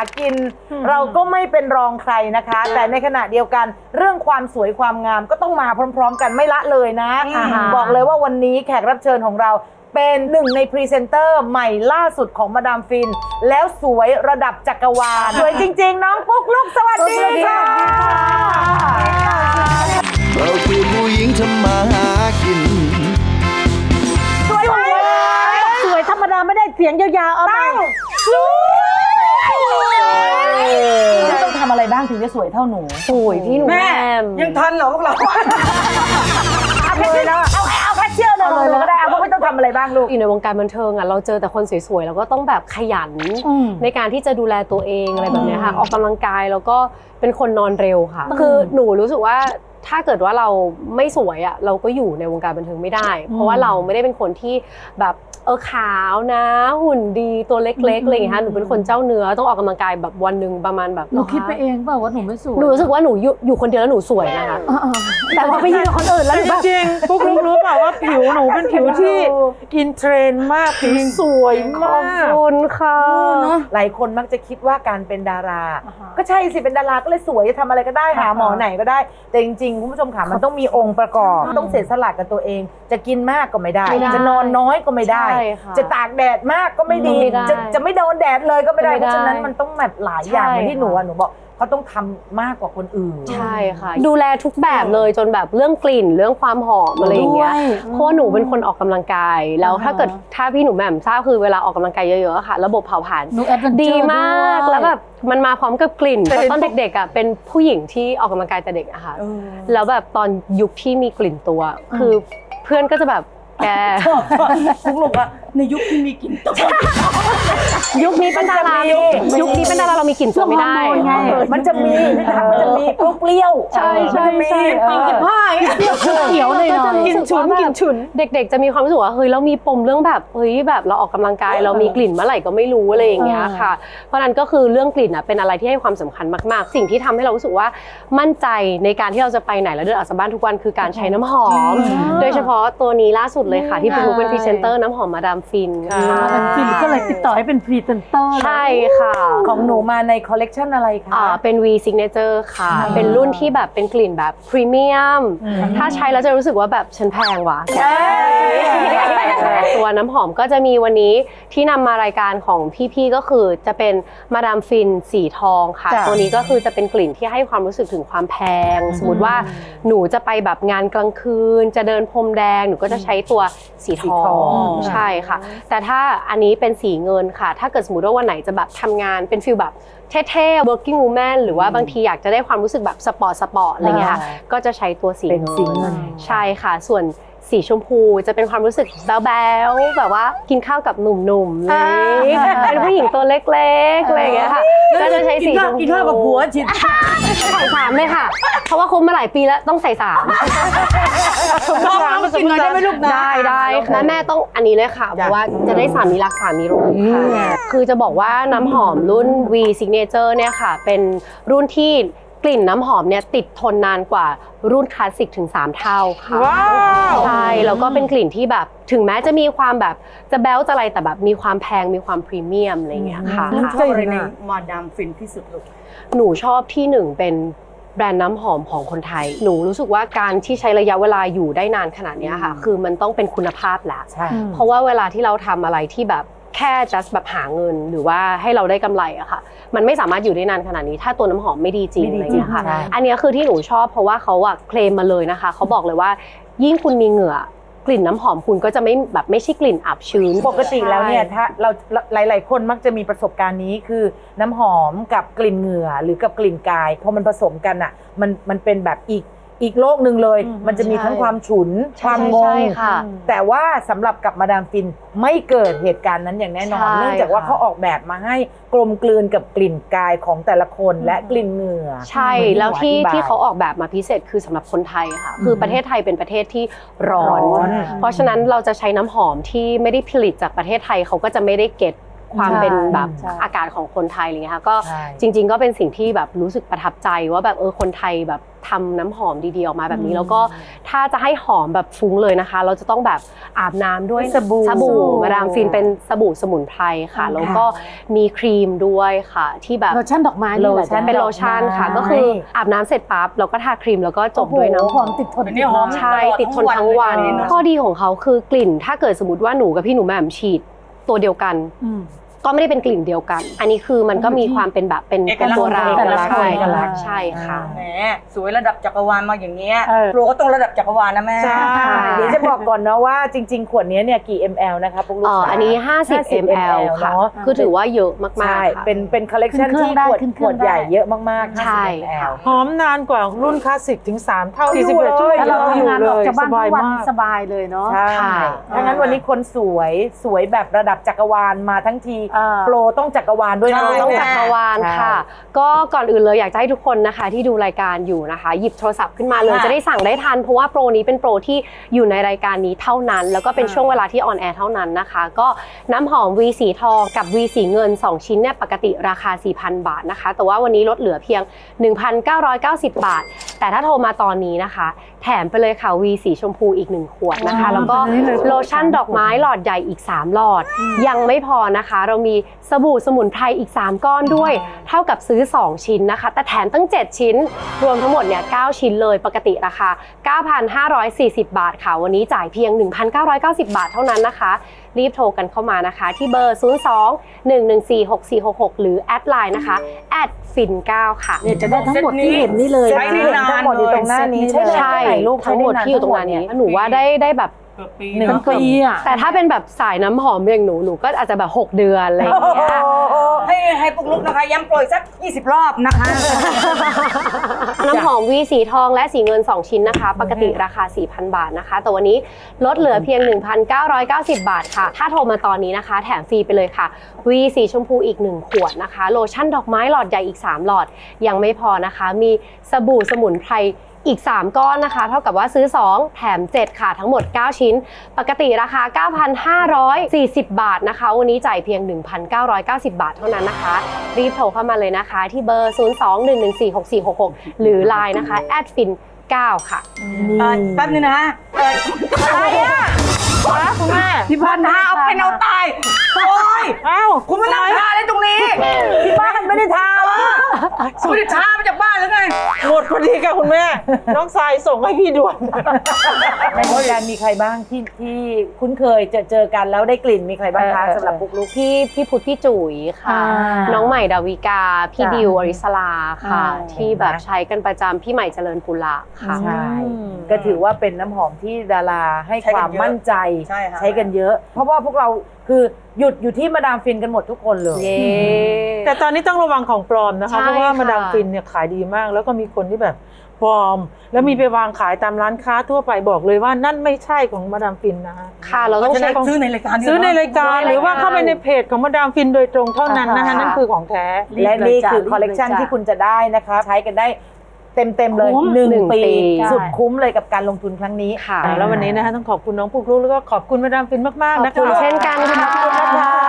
ากิน เราก็ไม่เป็นรองใครนะคะ แต่ในขณะเดียวกัน เรื่องความสวยความงามก็ต้องมาพร้อม ๆ กันไม่ละเลยนะอ่าฮะบอกเลยว่าวันนี้แขกรับเชิญของเราเป็นหนึ่งในพรีเซนเตอร์ใหม่ล่าสุดของมาดามฟิน แล้วสวยระดับจักรวาล สวยจริง ๆ น้องปุ๊กลุกสวัสดีค่ะเราคือผู้หญิงทำมาหากิน สวยไหมสวยธรรมดาไม่ได้เสียงยาวๆเอาไป ตั้งสวยต้องทำอะไรบ้างถึงจะ สวยเท่าหนูสวยพี่หนูแม่แม่มยังทันเหรอพวกเราเอาแค่เลยนะเอาเอาแค่เชื่อเลยเลยก็ได้เอาเพราะไม่ต้องทำอะไรบ้างลูกอยู่ในวงการบันเทิงอะเราเจอแต่คนสวยๆแล้วก็ต้องแบบขยันในการที่จะดูแลตัวเองอะไรแบบเนี้ยค่ะออกกำลังกายแล้วก็เป็นคนนอนเร็วค่ะ คือหนูรู้สึกว่า ถ้าเกิดว่าเราไม่สวยอะเราก็อยู่ในวงการบันเทิงไม่ได้ เพราะว่าเราไม่ได้เป็นคนที่แบบเออขาวนะ หุ่นดีตัวเล็กๆอะไรอย่างเงี้ยค่ะหนูเป็นคนเจ้าเนื้อต้องออกกำลังกายแบบวันหนึ่งประมาณแบบหนูคิดไปเองเปล่าว่าหนูไม่สวยหนูรู้สึกว่าหนูอยู่อยู่คนเดียวแล้วหนูสวยนะคะเออแต่พอไปยืนกับคนอื่นแล้วหนูแบบจริงๆพวกรู้รู้เปล่าว่าผิวหนูเป็นผิวที่อินเทรนด์มากผิวสวยขอมาบก คุณค่ะเนาะหลายคนมักจะคิดว่าการเป็นดารา ก็ใช่สิเป็นดาราก็เลยสวยจะทำอะไรก็ได้หาหมอไหนก็ได้ แต่จริงๆคุณผู้ชมค่ะมันต้องมีองค์ประกอบ ต้องเสียสละกับตัวเอง จะกินมากก็ไม่ได้ ไม่ได้จะนอนน้อยก็ไม่ได้ ใช่ค่ะจะตากแดดมากก็ไม่ดี ไม่ได้จะจะไม่โดนแดดเลยก็ไม่ได้ไม่เพได้ราะฉะนั้นมันต้องแบบหลายอย่างใช่เหมือนที่หนูค่ะอะหนูบอก เขาต้องทำมากกว่าคนอื่น ใช่ค่ะ ดูแลทุกแบบเลยจนแบบเรื่องกลิ่นเรื่องความหอมอะไรอย่างเงี้ย ด้วยเพราะว่าหนูเป็นคนออกกำลังกาย แล้วถ้าเกิดถ้าพี่หนูแหม่มทราบคือเวลาออกกำลังกายเยอะๆค่ะ ระบบเผาผลาญหนูแอดเวนเจอร์ดีมากด้วยแล้วแบบมันมาพร้อมกับกลิ่นแต่เห็นตอนเด็กๆอะเป็นผู้หญิงที่ออกกำลังกายแต่เด็กอะค่ะแล้วแบบตอนยุคที่มีกลิ่นตัว คือเพื่อนก็จะแบบแกพวกลูกอะ ในยุคที่มีกลิ่นตัว ยุคนี้เป็นดารายุคนี้เป็นดาราเรามีกลิ่นตัวไม่ได้ช่วงฮอร์โมนไง มันจะมีนี่ทำมันจะมีเปรี้ยวๆใช่ใช่มันจะมีใช่กลิ่นผ้าเขียวหน่อยหน่อยกินฉุนกินฉุน เด็กๆ จะมีความรู้สึกว่าเฮ้ยเรามีปมเรื่องแบบเฮ้ยแบบเราออกกำลังกาย เรามีกลิ่นเมื่อไหร่ก็ไม่รู้อะไรอย่างเงี้ยค่ะ เพราะฉะนั้นก็คือเรื่องกลิ่นอะเป็นอะไรที่ให้ความสำคัญมากๆ สิ่งที่ทำให้เรารู้สึกว่ามั่นใจในการที่เราจะไปไหนแล้วเดินออกจากบ้านทุกวันคือการใช้น้ำหอม โดยเฉพาะตัวนี้ล่าสุดเลยค่ะที่พี่มุกเป็นพรีเซนเตอร์น้ำหอมมาดามฟินมาเป็นฟินก็เลยติดต่อให้เป็นพรีเซนเตอร์ใช่ค่ะของหนูมาในคอลเลกชันอะไรคะ อ่าเป็น V Signature ค่ะ เป็นรุ่นที่แบบเป็นกลิ่นแบบพรีเมียม ถ้าใช้แล้วจะรู้สึกว่าแบบฉันแพงว่ะ ตัวน้ำหอมก็จะมีวันนี้ที่นำมารายการของพี่ๆก็คือจะเป็นมาดามฟินสีทองค่ะ จ้ะตัวนี้ก็คือจะเป็นกลิ่นที่ให้ความรู้สึกถึงความแพง สมมติว่าหนูจะไปแบบงานกลางคืน จะเดินพรมแดงหนูก็จะใช้ตัว สีทอง ใช่ค่ะ แต่ถ้าอันนี้เป็นสีเงินค่ะ ถ้าเกิดสมมติว่าวันไหนจะแบบทำงานเป็นฟิลแบบเท่ๆ working woman หรือว่าบางทีอยากจะได้ความรู้สึกแบบสปอร์ตสปอร์ตอะไรเงี้ยค่ะก็จะใช้ตัวสีเป็นสีเงินใช่ค่ะ ส่วน สีชมพูจะเป็นความรู้สึกแบ๊วๆแบบว่ากินข้าวกับหนุ่มๆเลยเป็นผู้หญิงตัวเล็กๆอะไรอย่างเงี้ยค่ะก็จะใช้สีชมพูกินข้าวกับผัวจิตใส่สามเลยค่ะ เพราะว่าคบมาหลายปีแล้วต้องใส่สามลองลองกินหน่อยได้ไหมลูกนะได้ได้แม่แม่ต้องอันนี้เลยค่ะเพราะว่าจะได้สามีรักสามีรู้ค่ะคือจะบอกว่าน้ำหอมรุ่น V Signature เนี่ยค่ะ เป็นรุ่นที่ กลิ่นน้ำหอมเนี่ยติดทนนานกว่ารุ่นคลาสสิกถึง 3 เท่าค่ะว้าวใช่แล้วก็เป็นกลิ่นที่แบบถึงแม้จะมีความแบบจะแบ๊วจะอะไรแต่แบบมีความแพงมีความพรีเมียมอะไรอย่างเงี้ยค่ะ ชอบอะไรในมาดามฟินที่สุดลูกหนูชอบที่หนึ่งเป็นแบรนด์น้ำหอมของคนไทย หนูรู้สึกว่าการที่ใช้ระยะเวลาอยู่ได้นานขนาดเนี้ยค่ะ คือมันต้องเป็นคุณภาพแหละใช่เพราะว่าเวลาที่เราทำอะไรที่แบบ แค่ just แบบหาเงินหรือว่าให้เราได้กำไรอะค่ะ มันไม่สามารถอยู่ได้นานขนาดนี้ ถ้าตัวน้ำหอมไม่ดีจริงไม่อะไรดีอย่างเงี้ยค่ะจริงใช่อันเนี้ยคือที่หนูชอบเพราะว่าเขาอะเคลมมาเลยนะคะเขาบอกเลยว่า ยิ่งคุณมีเหงื่อกลิ่นน้ำหอมคุณก็จะไม่แบบไม่ใช่กลิ่นอับชื้น ปกติแล้วเนี่ยถ้าเราหลาย ๆ คนมักจะมีประสบการณ์นี้คือน้ำหอมกับกลิ่นเหงื่อหรือกับกลิ่นกายพอมันผสมกันอะมันมันเป็นแบบอีก อีกโลกหนึ่งเลยมันจะมีทั้งความฉุนใช่ความงใช่งค่ะ แต่ว่าสำหรับกับมาดามฟินไม่เกิดเหตุการณ์นั้นอย่างแน่นอน ใช่เนื่องจากว่าค่ะ เขาออกแบบมาให้กลมกลืนกับกลิ่นกายของแต่ละคนและกลิ่นเหงื่อ ใช่เหมือนแล้วที่หนูอธิบยที่เขาออกแบบมาพิเศษคือสำหรับคนไทยค่ะ คือประเทศไทยเป็นประเทศที่ร้อน ร้อน เพราะฉะนั้นเราจะใช้น้ำหอมที่ไม่ได้ผลิตจากประเทศไทยเขาก็จะไม่ได้เก็ต ความใช่เป็นแบบใช่อากาศของคนไทยอะไรเงี้ยค่ะก็ใช่จริง ๆ ก็เป็นสิ่งที่แบบรู้สึกประทับใจว่าแบบเออคนไทยแบบทำน้ำหอมดีๆออกมาแบบนี้ แล้วก็ถ้าจะให้หอมแบบฟุ้งเลยนะคะ เราจะต้องแบบอาบน้ำด้วยสบู่สบู่สบู่มาดามฟินเป็นสบู่สมุนไพรค่ะ แล้วก็มีครีมด้วยค่ะ ที่แบบโลชั่นดอกไม้นี่แหละโลชั่นเป็นโลชั่นค่ะดอกไม้ก็คืออาบน้ำเสร็จปั๊บเราก็ทาครีมแล้วก็จบด้วยน้ำหอมติดทนอันนี้หอมใช่ติดทนทั้งวันตลอดทั้งวันเลยเนอะข้อดีของเขาคือกลิ่น ถ้าเกิดสมมติว่าหนูกับพี่หนูแหม่มฉีด ตัวเดียวกันอื ก็ไม่ได้เป็นกลิ่นเดียวกัน อันนี้คือมันก็มีความเป็นแบบเป็นเอกเป็นลักษณ์ตัวเราเอกลักษณ์ใช่เอกลักษณ์ ใช่ค่ะ แหมสวยระดับจักรวาลมาอย่างเงี้ยเออ โปรก็ต้องระดับจักรวาลนะแม่ ใช่ค่ะ เดี๋ยวจะบอกก่อนนะว่าจริง ๆ ขวดนี้เนี่ยกี่ ml นะคะปุ๊กลุกเอ่อขาอันนี้50 50 ml ค่ะ เนอะคือถือว่าเยอะมากใช่ ๆค่ะ เป็นเป็นคอลเลกชันขึ้นเครื่ที่องได้ขวดขึ้นเคขรื่วอดงได้ ใหญ่เยอะมากๆใช่ 50 ml หอมนานกว่ารุ่นคลาสสิกถึง 3 เท่าอยู่41ชั่วโมงแล้วเราอยู่ทำงานเลออกยจากสบ้านบาทุยกวันมากสบายเลยเนาะ ใช่ค่ะ ถ้างั้นวันนี้คนสวยสวยแบบระดับจักรวาลมาทั้งทีอ่าโปรต้องจักรวาลด้วยนะใช่ต้องจักรวาลใช่ค่ะ ก็ก่อนอื่นเลยอยากจะให้ทุกคนนะคะที่ดูรายการอยู่นะคะ หยิบโทรศัพท์ขึ้นมาเลยค่ะจะได้สั่งได้ทันเพราะว่าโปรนี้เป็นโปรที่อยู่ในรายการนี้เท่านั้น แล้วก็เป็นช่วงเวลาที่ออนแอร์เท่านั้นนะคะ ก็น้ำหอม V สีทองกับ V สีเงิน 2 ชิ้นเนี่ยปกติราคา 4,000 บาทนะคะ แต่ว่าวันนี้ลดเหลือเพียง 1,990 บาท แต่ถ้าโทรมาตอนนี้นะคะ แถมไปเลยค่ะ V สีชมพูอีก 1 ขวดนะคะอ๋อแล้วก็แบบนี้เลยโลชั่นดอกไม้หลอดใหญ่อีก 3 หลอด ยังไม่พอนะคะ เรามีสบู่สมุนไพรอีก 3 ก้อนด้วย เท่ากับซื้อ 2 ชิ้นนะคะ แต่แถมตั้ง 7 ชิ้น รวมทั้งหมดเนี่ย9ชิ้นเลยปกติราคา 9,540 บาทค่ะ วันนี้จ่ายเพียง 1,990 บาทเท่านั้นนะคะ รีบโทรกันเข้ามานะคะ ที่เบอร์ 02 114 6466 หรือแอดไลน์นะคะแอด ฟิน9ค่ะ เนี่ยจะได้ทั้งหมดที่เห็นนี่เลยเซ็ตใช้ที่ได้เห็นนานทั้งหมดอยู่ตรงหน้านี้เลยใช่เลยใช่ถ่ายรูปทั้งหมดที่อยู่ตรงนั้นเนี่ยหนูว่าได้ได้แบบเกือบปีหนึ่งเนอะปีอะแต่ถ้าเป็นแบบสายน้ำหอมอย่างหนูหนูก็อาจจะแบบ 6 เดือนอะไรอย่างเงี้ย ให้ให้ปุกลุกนะคะ ย้ำโปรยสัก 20 รอบนะคะ น้ำหอมวีสีทองและสีเงิน 2 ชิ้นนะคะ ปกติราคา 4,000 บาทนะคะ แต่วันนี้ลดเหลือเพียง 1,990 บาทค่ะ ถ้าโทรมาตอนนี้นะคะ แถมฟรีไปเลยค่ะวีสีชมพูอีก 1 ขวดนะคะ โลชั่นดอกไม้หลอดใหญ่อีก 3 หลอดยังไม่พอนะคะ มีสบู่สมุนไพร อีก 3 ก้อนนะคะ เท่ากับว่าซื้อ 2 แถม 7 ค่ะทั้งหมด 9 ชิ้น ปกติราคา 9,540 บาทนะคะ วันนี้จ่ายเพียง 1,990 บาทเท่านั้นนะคะ รีบโทรเข้ามาเลยนะคะ ที่เบอร์ 02-114-6466 หรือ Line นะคะ @fin 9 ค่ะเอ่อแป๊บนึงนะฮะเอ่ออะไรอะคุณแม่พี่พันธ์ทาเอาเป็นเอาตายโอ้ยอ้าวคุณมานั่งทาอะไรตรงนี้ ที่บ้านไม่ได้ทาเออ คุณไม่ได้ทามาจากบ้านหรือไงหมดพอดีค่ะคุณแม่ น้องสายส่งให้พี่ด่วนในวงการมีใครบ้างที่ที่คุ้นเคยเจอเจอกันแล้วได้กลิ่นมีใครบ้างคะเออเออสำหรับปุ๊กลุกพี่พี่พุทธพี่จุ๋ยค่ะอ่าน้องใหม่ดาวิกา พี่จ้ะดิวอริสลาค่ะอ่าที่แบบใช้กันประจำพี่ใหม่เจริญกุลาค่ะใช่ก็ถือว่าเป็นน้ำหอมที่ดาราให้ใช้คกันวามเยอะมั่นใจใช่ค่ะกันเยอะ เพราะว่าพวกเรา คือหยุดอยู่ที่มาดามฟินกันหมดทุกคนเลย เย้ แต่ตอนนี้ต้องระวังของปลอมนะคะ ใช่เพราะว่าค่ะมาดามฟินเนี่ยขายดีมาก แล้วก็มีคนที่แบบปลอม แล้วมีไปวางขายตามร้านค้าทั่วไปบอกเลยว่านั่นไม่ใช่ของมาดามฟินนะคะ ค่ะเราต้องเช็คซื้อในรายการซื้อในรายการซื้อในรายการหรือว่าเข้าไปในเพจของมาดามฟินโดยตรงเท่านั้นนะคะอ่าฮะนั่นคือของแท้รีบและเลยนี่จ้ะคือรีบคอลเลกชันเลยจ้ะที่คุณจะได้นะคะ ใช้กันได้ เต็มเต็มๆเลยคุ้มหนึ่งหนึ่งปีปีสุดคุ้มเลยกับการลงทุนครั้งนี้ค่ะ แล้ววันนี้นะคะต้องขอบคุณน้องปุ๊กลุกแล้วก็ขอบคุณมาดามฟินมากๆขอบนะคะคุณเช่นกันค่ะขอบคุณนะคะ